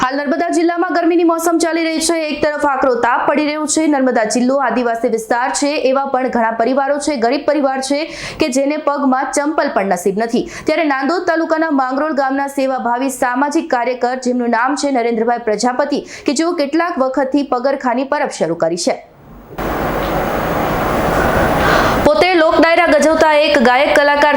હાલ નર્મદા જિલ્લામાં ગરમીની મોસમ ચાલી રહી છે. એક તરફ આકરો તાપ પડી રહ્યો છે. નર્મદા જિલ્લો આદિવાસી વિસ્તાર છે. એવા પણ ઘણા પરિવારો છે, ગરીબ પરિવાર છે, કે જેને પગમાં ચંપલ પણ નસીબ નથી. ત્યારે નાંદોદ તાલુકાના માંગરોળ ગામના સેવાભાવી સામાજિક કાર્યકર જેમનું નામ છે નરેન્દ્રભાઈ પ્રજાપતિ, કે જેઓ કેટલાક વખતથી પગરખાની પરબ શરૂ કરી છે. પોતે લોક ડાયરા ગજવતા એક ગાયક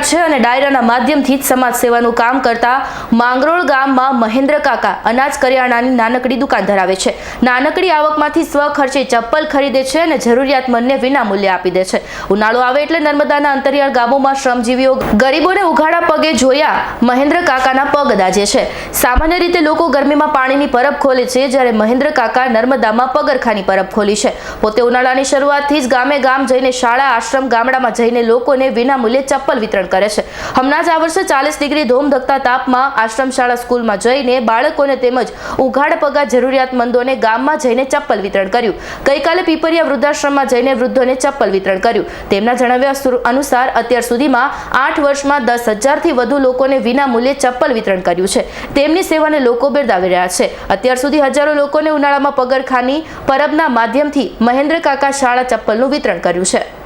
છે અને ડાયરાના માધ્યમથી જ સમાજ સેવાનું કામ કરતા માંગરોળ ગામમાં મહેન્દ્ર કાકા અનાજ કરિયાણાની નાનકડી દુકાન ધરાવે છે. નાનકડી આવકમાંથી સ્વ ખર્ચે ચપ્પલ ખરીદે છે અને જરૂરિયાતમંદને વિનામૂલ્ય આપી દે છે. ઉનાળો આવે એટલે નર્મદાના અંતરિયાળ ગામોમાં શ્રમજીવીઓ ગરીબોને ઉઘાડા પગે જોયા મહેન્દ્ર કાકાના પગ દાજે છે. સામાન્ય રીતે લોકો ગરમીમાં પાણીની પરબ ખોલે છે જ્યારે મહેન્દ્ર કાકા નર્મદામાં પગરખાની પરબ ખોલી છે. પોતે ઉનાળાની શરૂઆતથી જ ગામે ગામ જઈને શાળા, આશ્રમ ગામડામાં જઈને લોકોને વિનામૂલ્યે ચપ્પલ વિતરણ કરે છે. હમણાં જ આ વર્ષે ચાલીસ ડિગ્રી ધોમધકતા તાપમાં આશ્રમ શાળા સ્કૂલમાં જઈને બાળકોને તેમજ ઉઘાડ પગા જરૂરિયાતમંદોને ગામમાં જઈને ચપ્પલ વિતરણ કર્યું. ગઈકાલે પીપરિયા વૃદ્ધાશ્રમમાં જઈને વૃદ્ધોને ચપ્પલ વિતરણ કર્યું. તેમના જણાવ્યા સુર- અનુસાર અત્યાર સુધીમાં આઠ વર્ષમાં દસ હજારથી વધુ લોકોને વિના મૂલ્યે ચપ્પલ વિતરણ કર્યું છે. તેમની સેવાને લોકો બિરદાવી રહ્યા છે. અત્યાર સુધી હજારો લોકોને ઉનાળામાં પગરખાની પરબના માધ્યમથી મહેન્દ્ર કાકા શાળા ચપ્પલનું વિતરણ કર્યું છે.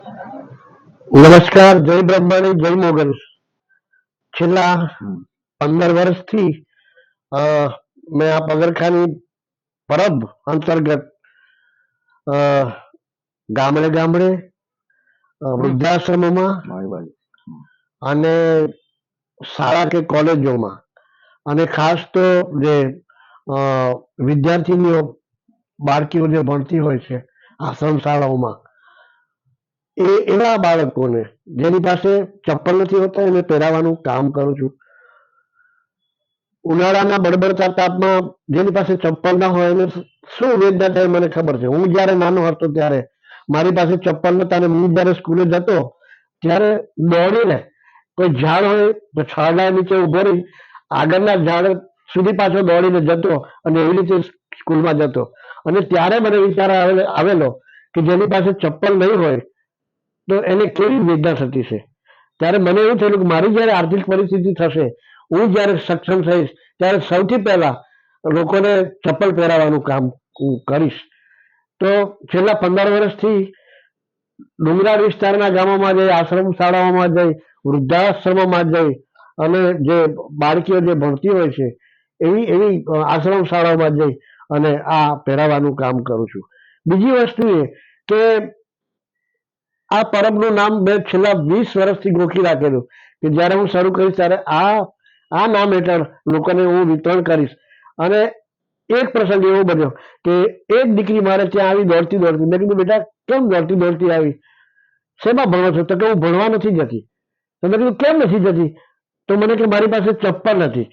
નમસ્કાર જય બ્રહ્માણી જય મોગલ. છેલ્લા પંદર વર્ષથી અ, મેં આ પગરખાની પરબ અંતર્ગત અ, ગામડે ગામડે વૃદ્ધાશ્રમોમાં અને શાળા કે કોલેજોમાં. અને ખાસ તો જે અ, વિદ્યાર્થીનીઓ બાળકીઓ જે ભણતી હોય છે આશ્રમ શાળાઓમાં એ, એવા બાળકોને જેની પાસે ચપ્પલ નથી હોતા, એને પહેરાવાનું કામ કરું છું. ઉનાળાના બળબડતા તાપમાં જેની પાસે ચપ્પલ ના હોય, એને શું વેદના થાય મને ખબર છે. હું જ્યારે નાનો હતો ત્યારે મારી પાસે ચપ્પલ નતા અને હું જ્યારે સ્કૂલે જતો ત્યારે દોડીને કોઈ ઝાડ હોય, તો છાડા નીચે ઊભો રહી, આગળના ઝાડ સુધી પાછો દોડીને જતો અને એવી રીતે સ્કૂલમાં જતો. અને ત્યારે મને વિચાર આવેલો કે જેની પાસે ચપ્પલ નહીં હોય તો એને કેવી વેદના થતી છે? ત્યારે મને એવું થયેલું કે મારી જ્યારે આર્થિક પરિસ્થિતિ થશે, હું જ્યારે સક્ષમ થઈશ, ત્યારે સૌથી પહેલા લોકોને ચપ્પલ પહેરાવવાનું કામ હું કરીશ. તો છેલ્લા પંદર વર્ષથી ડુંગરાળ વિસ્તારના ગામોમાં જઈ, આશ્રમ શાળાઓમાં જઈ, વૃદ્ધાશ્રમોમાં જઈ અને જે બાળકીઓ જે ભણતી હોય છે, એવી એવી આશ્રમ શાળાઓમાં જઈ અને આ પહેરાવાનું કામ કરું છું. બીજી વસ્તુ એ કે આ પરબનું નામ મેં છેલ્લા વીસ વર્ષથી ગોખી રાખેલું કે જ્યારે હું શરૂ કરીશ ત્યારે આ આ નામ હેઠળ લોકોને હું વિતરણ કરીશ. અને એક પ્રસંગ એવો બન્યો કે એક દીકરી મારે ત્યાં આવી દોડતી દોડતી, મેં કીધું, બેટા, કેમ દોડતી દોડતી આવી? શેમાં ભણો છો? તો કે હું ભણવા નથી જતી. તો મેં કીધું, કેમ નથી જતી? તો મને કે, મારી પાસે ચપ્પલ નથી.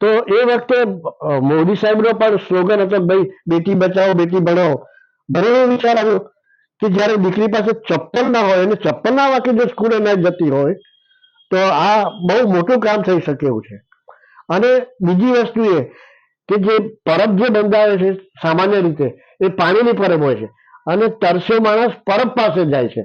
તો એ વખતે મોદી સાહેબનો પણ સ્લોગન હતો, ભાઈ, બેટી બચાવો, બેટી ભણાવો મને વિચાર આવ્યો. કે જ્યારે દીકરી પાસે ચપ્પલ ના હોય અને ચપ્પલ ના વાંકે જો સ્કૂલે ના જતી હોય, તો આ બહુ મોટું કામ થઈ શકે એવું છે. અને બીજી વસ્તુ એ કે જે પરબ જે બંધાવે છે, સામાન્ય રીતે, એ પાણીની પરબ હોય છે. અને તરસ્યો માણસ પરબ પાસે જાય છે.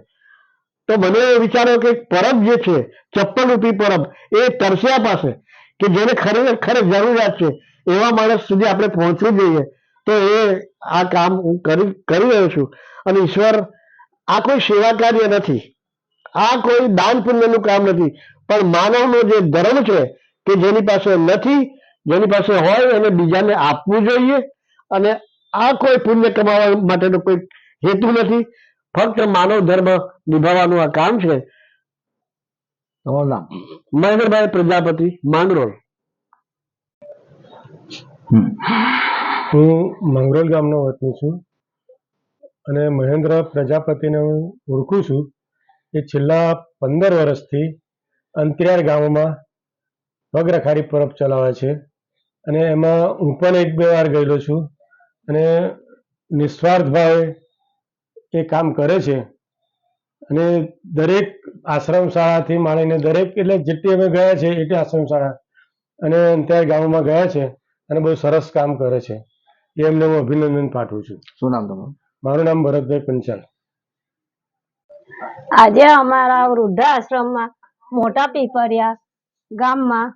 તો મને એ વિચારો કે પરબ જે છે ચપ્પલ રૂપી પરબ, એ તરસ્યા પાસે, કે જેને ખરેખર જરૂરિયાત છે, એવા માણસ સુધી આપણે પહોંચવું જોઈએ. તો એ આ કામ હું કરી કરી રહ્યો છું. અને ઈશ્વર, આ કોઈ સેવા કાર્ય નથી. આ કોઈ દાન પુણ્યનું કામ નથી. પણ માનવનો જે ધર્મ છે, કે જેની પાસે નથી, જેની પાસે હોય એને બીજાને આપવું જોઈએ. અને આ કોઈ પુણ્ય કમાવા માટેનો કોઈ હેતુ નથી. ફક્ત માનવ ધર્મ નિભાવવાનું આ કામ છે. તમારું મહેન્દ્રભાઈ પ્રજાપતિ માંગરોળ હું મંગરોલ ગામનો વતની છું અને મહેન્દ્ર પ્રજાપતિને હું ઓળખું છું એ છેલ્લા પંદર વર્ષથી અંતરિયાળ ગામોમાં પગરખારી પરબ ચલાવે છે અને એમાં હું પણ એક બે વાર ગયેલો છું અને નિસ્વાર્થ ભાવે એ કામ કરે છે. અને દરેક આશ્રમ શાળાથી માણીને દરેક એટલે જેટલી અમે ગયા છે એટલી આશ્રમ શાળા અને અંતરિયાળ ગામોમાં ગયા છે અને બહુ સરસ કામ કરે છે. એ એમને હું અભિનંદન પાઠવું છું. શું નામ તમારું? મારું નામ ભરતભાઈ પંચાલ. આજે અમારા વૃદ્ધાશ્રમમાં મોટા પીપરિયા ગામમાં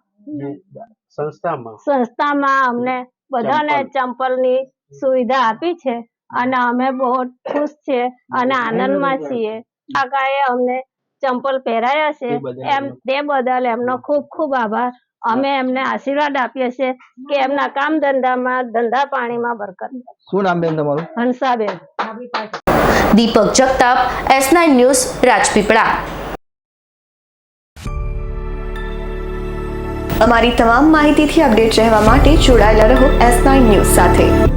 સંસ્થામાં સંસ્થામાં અમને બધાને ચંપલની સુવિધા આપી છે અને અમે બહુ ખુશ છે અને આનંદમાં છીએ. કાકાએ અમને ચંપલ પહેરાયા છે. એમ તે બદલ એમનો ખૂબ ખૂબ આભાર. અમે એમને આશીર્વાદ આપીએ છીએ કે એમના કામ ધંધામાં ધંધા પાણીમાં બરકત શું નામ બેન તમારું? Hansaben. Deepak Jagtap S nine news Rajpipla. અમારી તમામ માહિતીથી અપડેટ રહેવા માટે જોડાયેલા રહો એસ નાઇન ન્યૂઝ સાથે.